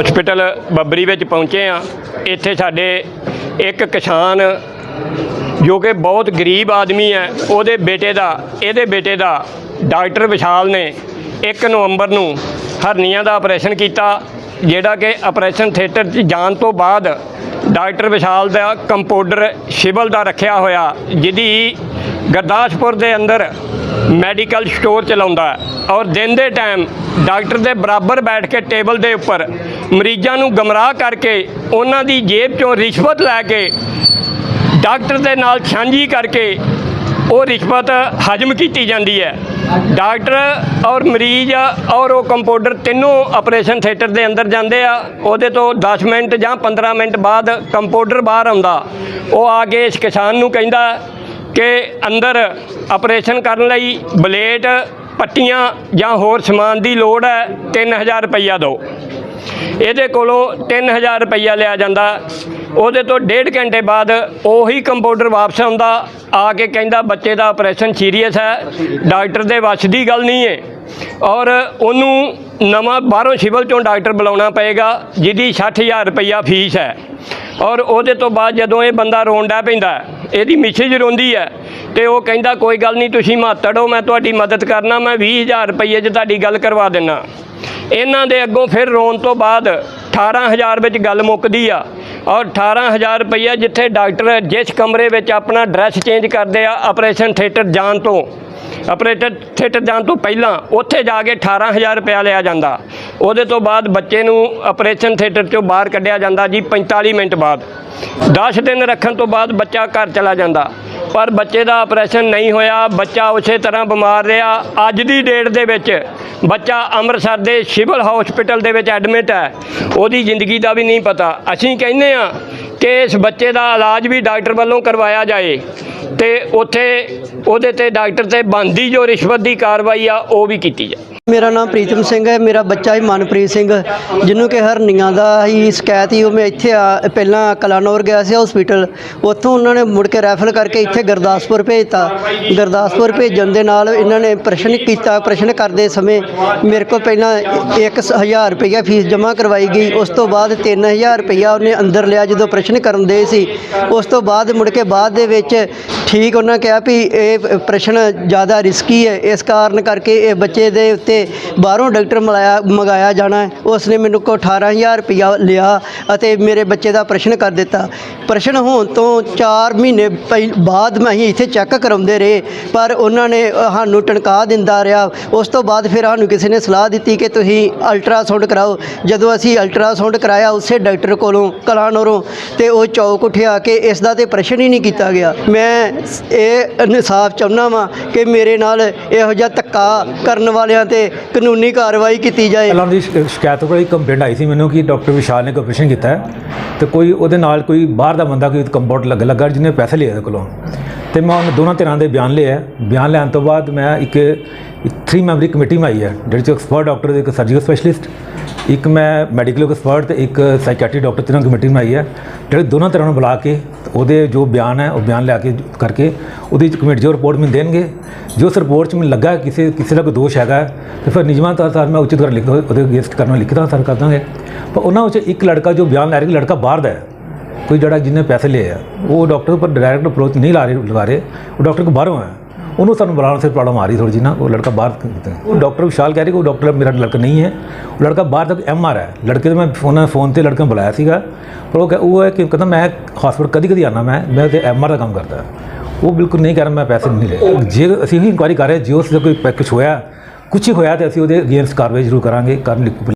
Hospital Babbri ਵਿੱਚ ਪਹੁੰਚੇ ਆ ਇੱਥੇ ਸਾਡੇ ਇੱਕ ਕਿਸਾਨ ਜੋ ਕਿ ਬਹੁਤ ਗਰੀਬ ਆਦਮੀ ਹੈ, ਉਹਦੇ ਬੇਟੇ ਦਾ, ਇਹਦੇ ਬੇਟੇ ਦਾ ਡਾਕਟਰ ਵਿਸ਼ਾਲ ਨੇ 1 ਨਵੰਬਰ ਨੂੰ ਹਰਨੀਆਂ ਦਾ ਆਪਰੇਸ਼ਨ ਕੀਤਾ, ਜਿਹੜਾ ਕਿ ਆਪਰੇਸ਼ਨ ਥੀਏਟਰ 'ਚ ਜਾਣ ਤੋਂ ਬਾਅਦ ਡਾਕਟਰ ਵਿਸ਼ਾਲ ਦਾ ਕੰਪਾਊਂਡਰ ਸਿਵਲ ਦਾ ਰੱਖਿਆ ਹੋਇਆ, ਜਿਹਦੀ ਗੁਰਦਾਸਪੁਰ ਦੇ ਅੰਦਰ ਮੈਡੀਕਲ ਸਟੋਰ ਚਲਾਉਂਦਾ ਔਰ ਦਿਨ ਦੇ ਟਾਈਮ ਡਾਕਟਰ ਦੇ ਬਰਾਬਰ ਬੈਠ ਕੇ ਟੇਬਲ ਦੇ ਉੱਪਰ ਮਰੀਜ਼ਾਂ ਨੂੰ ਗਮਰਾਹ ਕਰਕੇ ਉਹਨਾਂ ਦੀ ਜੇਬ ਚੋਂ ਰਿਸ਼ਵਤ ਲੈ ਕੇ ਡਾਕਟਰ ਦੇ ਨਾਲ ਸਾਂਝੀ ਕਰਕੇ ਉਹ ਰਿਸ਼ਵਤ ਹਜਮ ਕੀਤੀ ਜਾਂਦੀ ਹੈ। ਡਾਕਟਰ ਔਰ ਮਰੀਜ਼ ਔਰ ਉਹ ਕੰਪਾਊਂਡਰ ਤਿੰਨੋਂ ਆਪਰੇਸ਼ਨ ਥੀਏਟਰ ਦੇ ਅੰਦਰ ਜਾਂਦੇ ਆ। ਉਹਦੇ ਤੋਂ 10 ਮਿੰਟ ਜਾਂ 15 ਮਿੰਟ ਬਾਅਦ ਕੰਪਾਊਂਡਰ ਬਾਹਰ ਆਉਂਦਾ। ਉਹ ਆ ਕੇ ਇਸ ਕਿਸਾਨ ਨੂੰ ਕਹਿੰਦਾ ਕਿ ਅੰਦਰ ਆਪਰੇਸ਼ਨ ਕਰਨ ਲਈ ਬਲੇਡ, ਪੱਟੀਆਂ ਜਾਂ ਹੋਰ ਸਮਾਨ ਦੀ ਲੋੜ ਹੈ 3000 ਰੁਪਈਆ ਦਿਓ। ਇਹਦੇ ਕੋਲੋਂ 3000 ਰੁਪਈਆ ਲਿਆ ਜਾਂਦਾ। ਉਹਦੇ ਤੋਂ ਡੇਢ ਘੰਟੇ ਬਾਅਦ ਉਹੀ ਕੰਪਾਊਂਡਰ ਵਾਪਸ ਆਉਂਦਾ, ਆ ਕੇ ਕਹਿੰਦਾ ਬੱਚੇ ਦਾ ਆਪਰੇਸ਼ਨ ਸੀਰੀਅਸ ਹੈ, ਡਾਕਟਰ ਦੇ ਵੱਸ ਦੀ ਗੱਲ ਨਹੀਂ ਹੈ। ਔਰ ਉਹਨੂੰ ਨਵਾਂ ਬਾਹਰੋਂ ਸਿਵਲ ਚੋਂ ਡਾਕਟਰ ਬੁਲਾਉਣਾ ਪਏਗਾ, ਜਿਹਦੀ 60000 ਰੁਪਈਆ ਫੀਸ ਹੈ। ਔਰ ਉਹਦੇ ਤੋਂ ਬਾਅਦ ਜਦੋਂ ਇਹ ਬੰਦਾ ਰੋਣ ਪੈਂਦਾ, ਇਹਦੀ ਮਿਸੇਜ ਰੋਂਦੀ ਹੈ ਤੇ ਉਹ ਕਹਿੰਦਾ, ਕੋਈ ਗੱਲ ਨਹੀਂ, ਤੁਸੀਂ ਮਾਤੜ ਮੈਂ ਤੁਹਾਡੀ ਮਦਦ ਕਰਨਾ, ਮੈਂ 20000 ਰੁਪਈਏ 'ਚ ਤੁਹਾਡੀ ਗੱਲ ਕਰਵਾ ਦਿੰਨਾ। ਇਹਨਾਂ ਦੇ ਅੱਗੋਂ ਫਿਰ ਰੋਣ ਤੋਂ ਬਾਅਦ 18000 ਵਿੱਚ ਗੱਲ ਮੁੱਕਦੀ ਆ। ਔਰ 18000 ਰੁਪਈਆ ਜਿੱਥੇ ਡਾਕਟਰ ਜਿਸ ਕਮਰੇ ਵਿੱਚ ਆਪਣਾ ਡਰੈਸ ਚੇਂਜ ਕਰਦੇ ਆ ਆਪਰੇਸ਼ਨ ਥੀਏਟਰ ਜਾਣ ਤੋਂ। ਆਪਰੇਟਰ ਥੀਏਟਰ ਜਾਣ ਤੋਂ ਪਹਿਲਾਂ ਉੱਥੇ ਜਾ ਕੇ 18000 ਰੁਪਇਆ ਲਿਆ ਜਾਂਦਾ। ਉਹਦੇ ਤੋਂ ਬਾਅਦ ਬੱਚੇ ਨੂੰ ਆਪਰੇਸ਼ਨ ਥੀਏਟਰ ਚੋਂ ਬਾਹਰ ਕੱਢਿਆ ਜਾਂਦਾ ਜੀ 45 ਮਿੰਟ ਬਾਅਦ। 10 ਦਿਨ ਰੱਖਣ ਤੋਂ ਬਾਅਦ ਬੱਚਾ ਘਰ ਚਲਾ ਜਾਂਦਾ। ਪਰ ਬੱਚੇ ਦਾ ਆਪਰੇਸ਼ਨ ਨਹੀਂ ਹੋਇਆ, ਬੱਚਾ ਉਸੇ ਤਰ੍ਹਾਂ ਬਿਮਾਰ ਰਿਹਾ। ਅੱਜ ਦੀ ਡੇਟ ਦੇ ਵਿੱਚ ਬੱਚਾ ਅੰਮ੍ਰਿਤਸਰ ਦੇ ਸਿਵਲ ਹਸਪੀਟਲ ਦੇ ਵਿੱਚ ਐਡਮਿਟ ਹੈ। ਉਹਦੀ ਜ਼ਿੰਦਗੀ ਦਾ ਵੀ ਨਹੀਂ ਪਤਾ। ਅਸੀਂ ਕਹਿੰਦੇ ਆ ਕਿ ਇਸ ਬੱਚੇ ਦਾ ਇਲਾਜ ਵੀ ਡਾਕਟਰ ਵੱਲੋਂ ਕਰਵਾਇਆ ਜਾਏ ਤੇ ਉੱਥੇ ਉਹਦੇ ਤੇ ਡਾਕਟਰ ਤੇ ਬੰਦੀ ਜੋ ਰਿਸ਼ਵਤ ਦੀ ਕਾਰਵਾਈ ਆ, ਉਹ ਵੀ ਕੀਤੀ ਜਾਏ। ਮੇਰਾ ਨਾਮ ਪ੍ਰੀਤਮ ਸਿੰਘ ਹੈ, ਮੇਰਾ ਬੱਚਾ ਹੀ ਮਨਪ੍ਰੀਤ ਸਿੰਘ ਜਿਹਨੂੰ ਕਿ ਹਰਨੀਆਂ ਦਾ ਹੀ ਸ਼ਿਕਾਇਤ ਹੀ, ਉਹ ਮੈਂ ਇੱਥੇ ਆ, ਪਹਿਲਾਂ ਕਲਾਨੌਰ ਗਿਆ ਸੀ ਹਸਪੀਟਲ ਉੱਥੋਂ ਉਹਨਾਂ ਨੇ ਮੁੜ ਕੇ ਰੈਫਰ ਕਰਕੇ ਇੱਥੇ ਗੁਰਦਾਸਪੁਰ ਭੇਜਤਾ। ਗੁਰਦਾਸਪੁਰ ਭੇਜਣ ਦੇ ਨਾਲ ਇਹਨਾਂ ਨੇ ਪ੍ਰਸ਼ਨ ਕੀਤਾ, ਪ੍ਰਸ਼ਨ ਕਰਦੇ ਸਮੇਂ ਮੇਰੇ ਕੋਲ ਪਹਿਲਾਂ 1000 ਰੁਪਈਆ ਫੀਸ ਜਮ੍ਹਾਂ ਕਰਵਾਈ ਗਈ। ਉਸ ਤੋਂ ਬਾਅਦ 3000 ਰੁਪਈਆ ਉਹਨੇ ਅੰਦਰ ਲਿਆ ਜਦੋਂ ਪ੍ਰਸ਼ਨ ਕਰਨ ਦੇ ਸੀ। ਉਸ ਤੋਂ ਬਾਅਦ ਮੁੜ ਕੇ ਬਾਅਦ ਦੇ ਵਿੱਚ ਠੀਕ ਉਹਨਾਂ ਕਿਹਾ ਵੀ ਇਹ ਪ੍ਰਸ਼ਨ ਜ਼ਿਆਦਾ ਰਿਸਕੀ ਹੈ। ਇਸ ਕਾਰਨ ਕਰਕੇ ਇਹ ਬੱਚੇ ਦੇ ਉੱਤੇ ਬਾਹਰੋਂ ਡਾਕਟਰ ਮਲਾਇਆ, ਮੰਗਾਇਆ ਜਾਣਾ ਉਸ ਨੇ ਮੈਨੂੰ ਕੋ 18000 ਰੁਪਇਆ ਲਿਆ ਅਤੇ ਮੇਰੇ ਬੱਚੇ ਦਾ ਪ੍ਰਸ਼ਨ ਕਰ ਦਿੱਤਾ। ਪ੍ਰਸ਼ਨ ਹੋਣ ਤੋਂ 4 ਮਹੀਨੇ ਪਹਿ- ਬਾਅਦ ਮੈਂ ਅਸੀਂ ਇੱਥੇ ਚੈੱਕ ਕਰਾਉਂਦੇ ਰਹੇ, ਪਰ ਉਹਨਾਂ ਨੇ ਸਾਨੂੰ ਟਣਕਾ ਦਿੰਦਾ ਰਿਹਾ। ਉਸ ਤੋਂ ਬਾਅਦ ਫਿਰ ਸਾਨੂੰ ਕਿਸੇ ਨੇ ਸਲਾਹ ਦਿੱਤੀ ਕਿ ਤੁਸੀਂ ਅਲਟਰਾਸਾਊਂਡ ਕਰਾਓ। ਜਦੋਂ ਅਸੀਂ ਅਲਟਰਾਸਾਊਂਡ ਕਰਾਇਆ, ਉਸੇ ਡਾਕਟਰ ਕੋਲੋਂ, ਕਲਾਨੌਰੋਂ, ਤੇ ਉਹ ਚੌਕ ਉੱਠਿਆ ਕਿ ਇਸ ਦਾ ਤੇ ਪ੍ਰਸ਼ਨ ਹੀ ਨਹੀਂ ਕੀਤਾ ਗਿਆ। ਮੈਂ ਇਹ ਇਨਸਾਫ ਚਾਹੁੰਦਾ ਵਾਂ ਕਿ ਮੇਰੇ ਨਾਲ ਇਹੋ ਜਿਹਾ ਧੱਕਾ ਕਰਨ ਵਾਲਿਆਂ ਤੇ ਕਾਨੂੰਨੀ ਕਾਰਵਾਈ ਕੀਤੀ ਜਾਏ। ਪਹਿਲਾਂ ਦੀ ਸ਼ਿਕ- ਸ਼ਿਕਾਇਤ ਕੋਲ ਕੰਪਲੇਂਟ ਆਈ ਸੀ ਮੈਨੂੰ ਕਿ ਡਾਕਟਰ ਵਿਸ਼ਾਲ ਨੇ ਆਪਰੇਸ਼ਨ ਕੀਤਾ ਹੈ ਤੇ ਕੋਈ ਉਹਦੇ ਨਾਲ ਕੋਈ ਬਾਹਰ ਦਾ ਬੰਦਾ ਕੋਈ ਕੰਪਾਊਂਡ ਲੱਗ, ਲੱਗਾ ਜਿਹਨੇ ਪੈਸੇ ਲਏ ਉਹਦੇ ਕੋਲੋਂ। ਤੇ ਮੈਂ ਉਹਨਾਂ ਦੋਨਾਂ ਧਿਰਾਂ ਦੇ ਬਿਆਨ ਲਏ ਹੈ। ਬਿਆਨ ਲੈਣ ਤੋਂ ਬਾਅਦ ਮੈਂ ਇੱਕ 3 ਮੈਂਬਰੀ ਕਮੇਟੀ ਮੈਂ ਆਈ ਹੈ, ਜਿਹੜੇ ਚ ਐਕਸਪਰਟ ਡਾਕਟਰ ਇੱਕ ਸਰਜੀਕਲ ਸਪੈਸ਼ਲਿਸਟ ਇੱਕ ਮੈਂ ਮੈਡੀਕਲ ਐਕਸਪਰਟ ਤੇ ਇੱਕ ਸਾਈਕੈਟਰੀ ਡਾਕਟਰ ਤਿੰਨਾਂ ਕਮੇਟੀ ਮੈਂ ਆਈ ਹੈ। ਜਿਹੜੇ ਦੋਨਾਂ ਤਰ੍ਹਾਂ ਨੂੰ ਬੁਲਾ ਕੇ ਉਹਦੇ ਜੋ ਬਿਆਨ ਹੈ, ਉਹ ਬਿਆਨ ਲਿਆ ਕੇ ਕਰਕੇ ਉਹਦੀ ਕਮੇਟੀ ਜੋ ਰਿਪੋਰਟ ਮੈਨੂੰ ਦੇਣਗੇ, ਜੋ ਉਸ ਰਿਪੋਰਟ 'ਚ ਮੈਨੂੰ ਲੱਗਾ ਕਿਸੇ ਕਿਸੇ ਦਾ ਕੋਈ ਦੋਸ਼ ਹੈਗਾ, ਤੇ ਫਿਰ ਨਿਯਮਾਂ ਤੌਰ ਤੇ ਮੈਂ ਉਚਿਤ ਕਰ ਲਿਖ ਉਹਦੇ ਅਗੇਂਸਟ ਕਰਨਾ ਲਿਖਦਾ, ਸਰ ਕਰ ਦਾਂਗੇ। ਪਰ ਉਹਨਾਂ ਵਿੱਚ ਇੱਕ ਲੜਕਾ ਜੋ ਬਿਆਨ ਲੈ ਰਿਹਾ ਲੜਕਾ ਬਾਹਰ ਦਾ ਹੈ, ਕੋਈ ਜਿਹੜਾ ਜਿਹਨੇ ਪੈਸੇ ਲਏ ਆ, ਉਹ ਡਾਕਟਰ ਪਰ ਡਾਇਰੈਕਟ ਅਪਰੋਚ ਨਹੀਂ ਲਾ ਰਹੇ ਲਗਾ ਰਹੇ, ਉਹ ਡਾਕਟਰ ਕੋ ਬਾਹਰੋਂ ਹੈ। ਉਹਨੂੰ ਸਾਨੂੰ ਬੁਲਾਉਣ ਸੇ ਪ੍ਰੋਬਲਮ ਆ ਰਹੀ ਥੋੜੀ ਜੀ ਨਾ, ਉਹ ਲੜਕਾ ਬਾਹਰ ਕਿਤੇ। ਉਹ ਡਾਕਟਰ ਵਿਸ਼ਾਲ ਕਹਿ ਰਹੇ ਕਿ ਉਹ ਡਾਕਟਰ ਮੇਰਾ ਲੜਕਾ ਨਹੀਂ ਹੈ। ਉਹ ਲੜਕਾ ਬਾਹਰ ਤੱਕ ਐਮ ਆਰ ਹੈ। ਲੜਕੇ ਤੇ ਮੈਂ ਫੋਨ ਫੋਨ ਤੇ ਲੜਕਾ ਨੂੰ ਬੁਲਾਇਆ ਸੀਗਾ। ਪਰ ਉਹ ਕਹਿ- ਉਹ ਹੈ ਕਿ ਕਹਿੰਦਾ ਮੈਂ ਹਸਪੀਟਲ ਕਦੀ ਕਦੀ ਆਣਾ ਮੈਂ ਮੈਂ ਤੇ ਐਮ ਆਰ ਦਾ ਕੰਮ ਕਰਦਾ। ਉਹ ਬਿਲਕੁਲ ਨਹੀਂ ਕਰ ਰਿਹਾ, ਮੈਂ ਪੈਸੇ ਨਹੀਂ ਲਏ ਜੇ ਅਸੀਂ ਹੀ ਇਨਕੁਆਇਰੀ ਕਰ ਰਹੇ ਜੇ ਉਸ ਦਾ ਕੋਈ ਕੁਛ ਹੋਇਆ, ਕੁਛ ਹੀ ਹੋਇਆ ਤੇ ਅਸੀਂ ਉਹਦੇ ਅਗੇਂਸਟ ਕਾਰਵਾਈ ਜ਼ਰੂਰ ਕਰਾਂਗੇ, ਕਰਨ ਲਿਖ